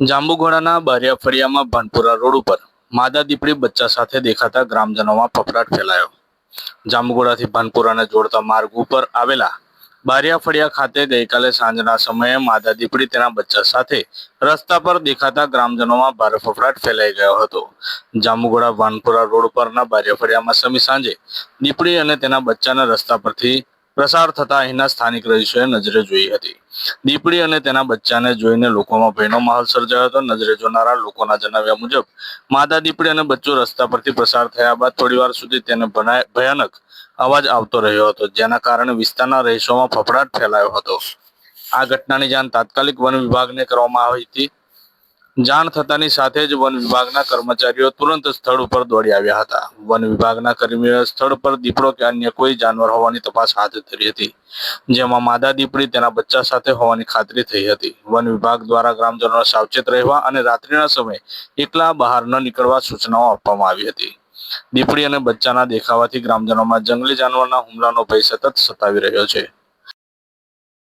જાંબુઘોડાના બારિયા ફળિયામાં ભાનપુરા રોડ ઉપર માદા દીપડી બચ્ચા સાથે દેખાતા ગ્રામજનોમાં ફફડાટ ફેલાયો. જાંબુઘોડાથી ભાનપુરાને જોડતા માર્ગ ઉપર આવેલા બારિયા ફળિયા ખાતે ગઈકાલે સાંજના સમયે માદા દીપડી તેના બચ્ચા સાથે રસ્તા પર દેખાતા ગ્રામજનોમાં ભારે ફફડાટ ફેલાઈ ગયો હતો. જાંબુઘોડા ભાનપુરા રોડ પરના બારિયા ફળિયામાં સમી સાંજે દીપડી અને તેના બચ્ચાના રસ્તા પરથી પ્રસાર થતા અહીંના સ્થાનિક રહીશોએ નજરે જોઈ હતી. દીપડી અને તેના બચ્ચાને જોઈને લોકોમાં ભયનો માહોલ સર્જાયો હતો. નજરે જોનારા લોકોના જણાવ્યા મુજબ માદા દીપડી અને બચ્ચો રસ્તા પરથી પસાર થયા બાદ થોડીવાર સુધી તેને ભયાનક અવાજ આવતો રહ્યો હતો, જેના કારણે વિસ્તારના રહીશોમાં ફફડાટ ફેલાયો હતો. આ ઘટનાની જાણ તાત્કાલિક વન વિભાગને કરવામાં આવી હતી. જાણ થતાની સાથે જ વન વિભાગના કર્મચારીઓ તુરંત સ્થળ ઉપર દોડી આવ્યા હતા. વન વિભાગના કર્મીઓએ સ્થળ પર દીપડો કે અન્ય કોઈ જાનવર હોવાની તપાસ હાથ ધરી હતી, જેમાં માદા દીપડી તેના બચ્ચા સાથે હોવાની ખાતરી થઈ હતી. વન વિભાગ દ્વારા ગ્રામજનોને સાવચેત રહેવા અને રાત્રિના સમયે એકલા બહાર ન નીકળવા સૂચનાઓ આપવામાં આવી હતી. દીપડી અને બચ્ચાના દેખાવાથી ગ્રામજનોમાં જંગલી જાનવરના હુમલાનો ભય સતત સતાવી રહ્યો છે.